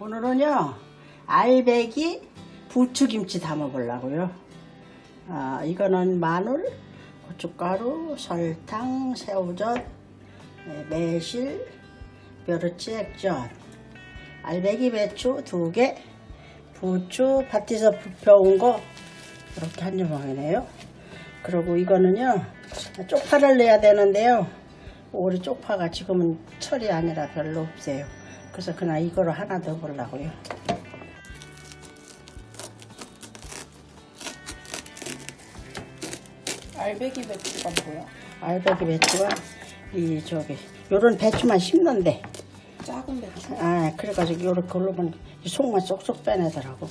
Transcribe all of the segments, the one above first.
오늘은요 알배기 부추김치 담아보려고요. 아, 이거는 마늘, 고춧가루, 설탕, 새우젓, 네, 매실, 벼르치 액젓, 알배기 배추 두 개, 부추 밭에서 부펴온 거 이렇게 한 조각이네요. 그리고 이거는요 쪽파를 내야 되는데요. 우리 쪽파가 지금은 철이 아니라 별로 없어요. 그래서 그냥 이거로 하나 더 보려고요. 알배기 배추가 뭐야? 알배기 배추가 이 저기 요런 배추만 심는데 작은 배추? 아 그래가지고 올라보면 이 속만 쏙쏙 빼내더라고.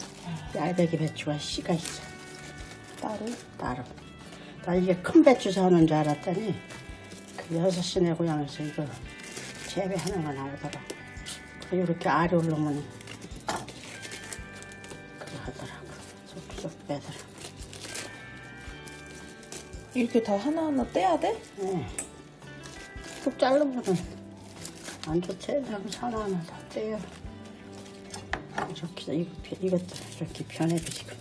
이 알배기 배추가 씨가 있어 따로? 따로. 나 이게 큰 배추 사는 줄 알았더니 그 여섯 시내 고향에서 이거 재배하는 거 나오더라고. 이렇게 알이 올라오면 그거 하더라고. 쏙쏙 빼더라고. 이렇게 다 하나하나 떼야 돼? 네. 툭 자르면은 안 좋지. 그냥 하나하나 다 떼요. 이렇게 이것도 이렇게 변해도 지금.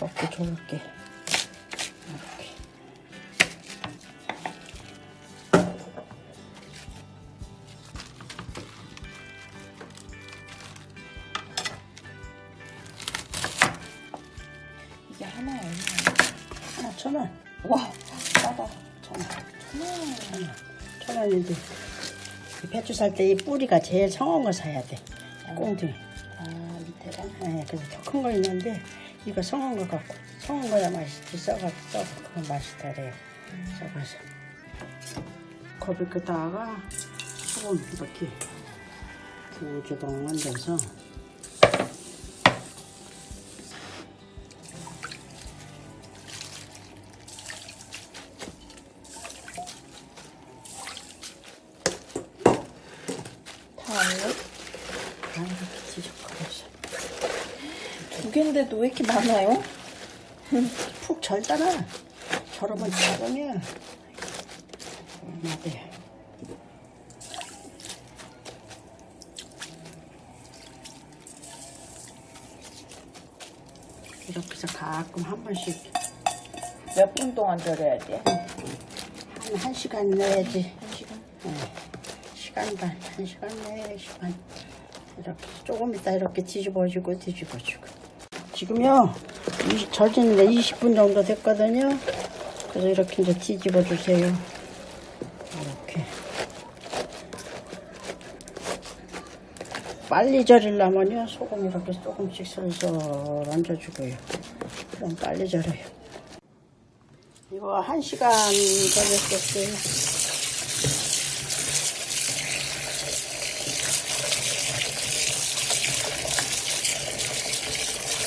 이렇게 저렇게 이렇게. 천 원. 와, 싸다. 천 원. 천 원. 천 원인데 이 배추 살 때 이 뿌리가 제일 성한 거 사야 돼. 꽁둥이. 아, 밑에가? 네, 그래서 더 큰 거 있는데 이거 성한 거 갖고 성한 거야 맛있지 썩어 썩어 그건 맛있다래요. 썩어서 거기 끄다가 소금 이렇게 두 주동 만들어서 두 개인데도 왜 이렇게 많아요? 푹 절잖아. 저러면 작으면 얼마 돼. 이렇게 해서 가끔 한 번씩 몇 분 동안 절여야 돼? 한, 한 시간 내야지. 한 시간? 네. 시간 반, 한 시간 내 시간. 이렇게 조금 이따 이렇게 뒤집어주고 뒤집어주고. 지금요, 이- 절지는데 20분 정도 됐거든요. 그래서 이렇게 이제 뒤집어 주세요. 이렇게. 빨리 절이려면요, 소금 이렇게 조금씩 슬슬 얹어주고요. 그럼 빨리 절여요. 이거 한 시간 절였었어요.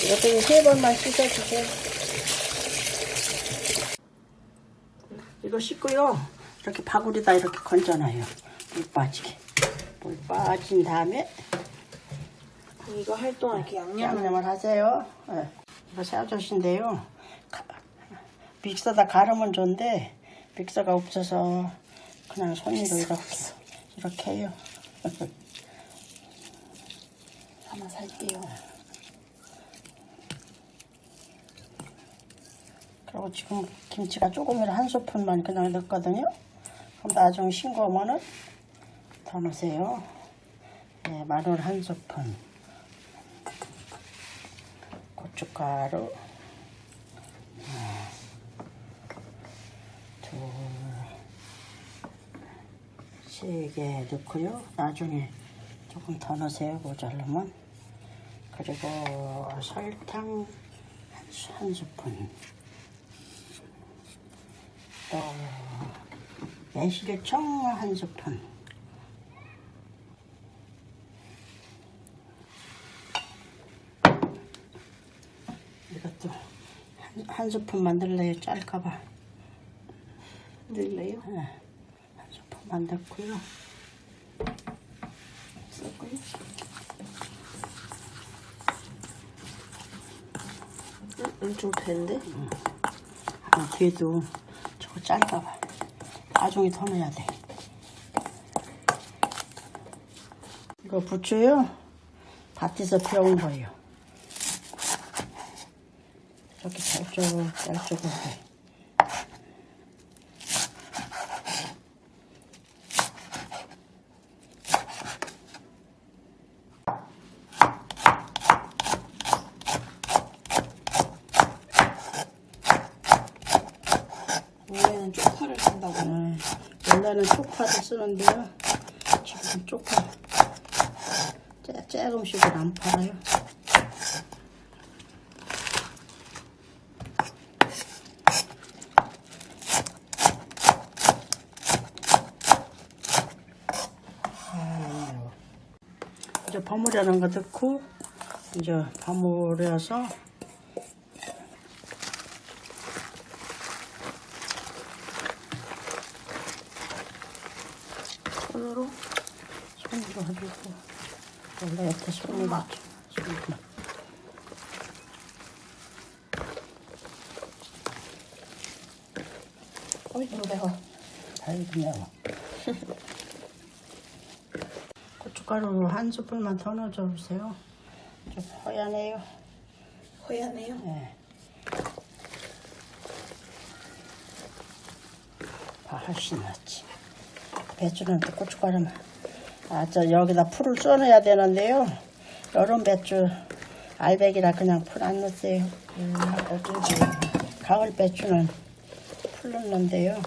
이것도 세 번만 씻어주세요. 이거 씻고요. 이렇게 바구리다 이렇게 건져놔요. 물 빠지게. 물 빠진 다음에 이거 할 동안 이렇게 양념을 양념을 하세요. 네. 이거 새우젓인데요. 가- 믹서다 가르면 좋은데 믹서가 없어서 그냥 손으로 이렇게 이렇게 해요. 하나 살게요. 그리고 지금 김치가 조금이라 한 스푼만 그냥 넣었거든요. 그럼 나중에 싱거우면은 더 넣으세요. 네, 마늘 한 스푼, 고춧가루, 하나, 둘, 세개 넣고요. 나중에 조금 더 넣으세요. 모자르면. 그리고 설탕 한 스푼. 또 매실청 한 스푼. 이것도 한, 한 스푼만 넣을래요? 짤까봐. 넣을래요? 네, 한 스푼만 넣고요. 섞어요? 응, 좀 된데? 아, 뒤에도 그거 짧아봐. 나중에 더 넣어야 돼. 이거 부추요. 밭에서 배운 거예요. 이렇게 짤쪽, 짤쪽으로 해. 원래는 쪽파를 쓴다고. 네, 원래는 쪽파도 쓰는데요. 지금 쪽파 짜- 조금씩은 안 팔아요. 이제 버무려는 거 넣고 이제 버무려서 손으로 손으로 해주고 원래 옆에 손으로 맞죠 손으로 어이구 매워. 다이도 매워 고춧가루 한 스푼만 더 넣어주세요 좀 허연해요 허연해요. 네. 아, 훨씬 낫지 배추는 또 고춧가루만 아 저 여기다 풀을 쪄내야 되는데요 여름 배추 알배기라 그냥 풀 안 넣으세요 음, 어쩐지. 가을 배추는 풀 넣는데요.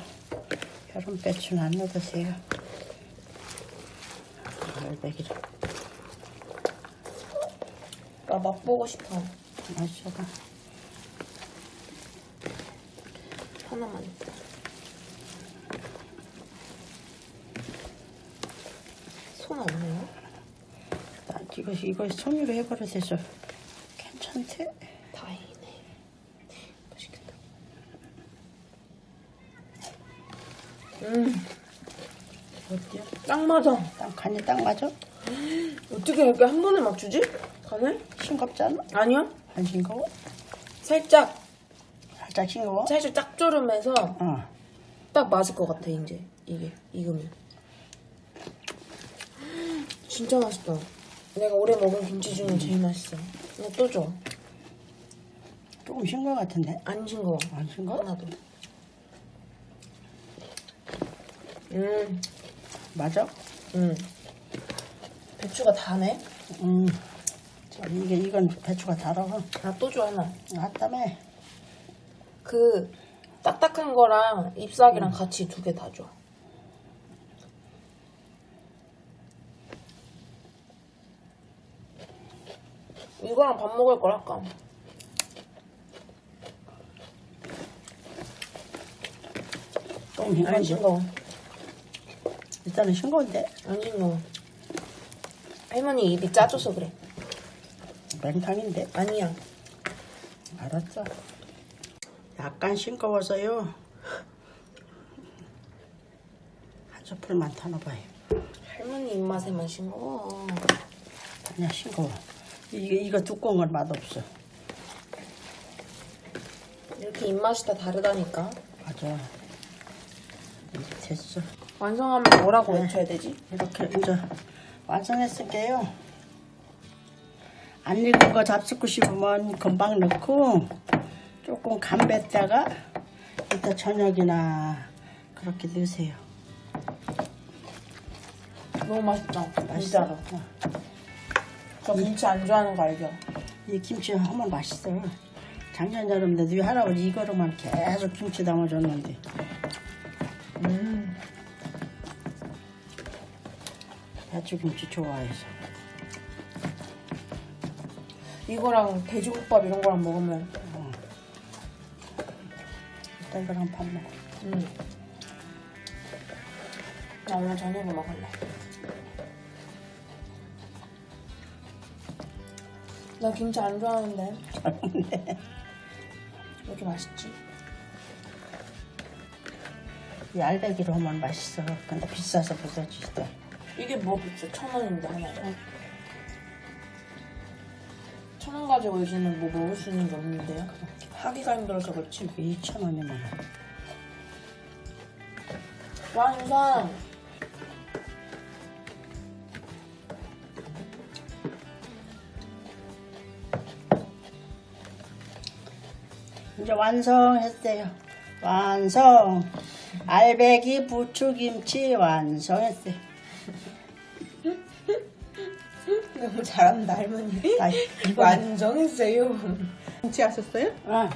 여름 배추는 안 넣으세요. 알배기를 나 맛보고 싶어. 마셔봐. 하나만. 손 없네요? 나 이거 이거 손으로 해버려서 괜찮대. 다행이네. 맛있겠다. 음, 어때요? 딱 맞아. 딱 간이 딱 맞아? 어떻게 이렇게 한 번에 맞추지? 간을? 싱겁잖아? 아니요. 안 싱거워? 살짝, 살짝 싱거워? 살짝 짭조름해서 어. 딱 맞을 것 같아, 이제. 이게, 익으면. 진짜 맛있다. 내가 올해 먹은 김치 중에 제일 맛있어. 이거 또 줘. 조금 싱거워 같은데? 안 싱거워. 안 싱거워? 하나도. 음, 맞아? 음. 배추가 다네? 음. 저 이게 이건 배추가 달아. 아, 또 줘, 하나. 아따매. 그, 딱딱한 거랑 잎사귀랑 같이 두 개 다 줘. 이거랑 밥 먹을 걸 할까? 조금 안 싱거운데? 싱거워. 일단은 싱거운데? 안 싱거워. 할머니 입이 짜줘서 그래. 맹탕인데? 아니야. 알았어. 약간 싱거워서요. 한더 넣어봐요. 할머니 입맛에만 싱거워. 아니야, 싱거워. 이거, 이거 두꺼운 건 맛없어. 이렇게 입맛이 다 다르다니까. 맞아. 이제 됐어. 완성하면 뭐라고 네. 외쳐야 되지? 이렇게 이제 완성했을게요. 안 익은 거 잡수고 싶으면 금방 넣고 조금 간bes다가 이따 저녁이나 그렇게 넣으세요. 너무 맛있다. 맛있어? 진짜로. 저 김치 안 좋아하는 거 알죠? 이 김치 하면 맛있어. 작년 여름 때도 이 할아버지 이거로만 계속 김치 담아줬는데 음. 배추김치 좋아해서 이거랑 돼지국밥 이런 거랑 먹으면 이따 이거랑 밥 먹어. 음. 나 오늘 저녁에 먹을래. 나 김치 안 좋아하는데 왜 이렇게 맛있지? 이 알배기로 하면 맛있어. 근데 비싸서 부서지다. 이게 뭐 비싸? 천 원인데 하나에. 천원 가지고 요즘은 뭐 먹을 수 있는 게 없는데요? 하기가 힘들어서 그렇지. 2천 원이면 완성. 이제 완성했어요. 완성. 알배기 부추김치 완성했어요. 너무 잘한다 할머니. 아, 이거 완성했어요. 김치 하셨어요? 아,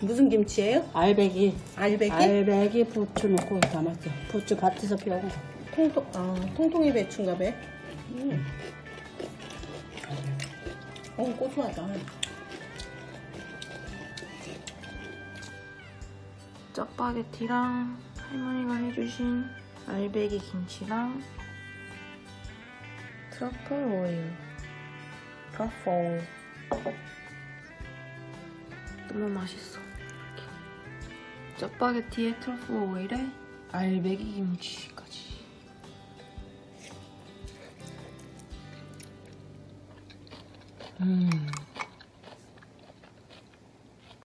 무슨 김치예요? 알배기. 알배기? 알배기 부추 넣고 담았죠. 부추 밭에서 펴고. 통통 아 통통이 배추인가 봐. 음. 어 고소하다. 짜파게티랑 할머니가 해주신 알배기 김치랑 트러플 오일 트러플 너무 맛있어. 이렇게. 짜파게티에 트러플 오일에 알배기 김치까지. 음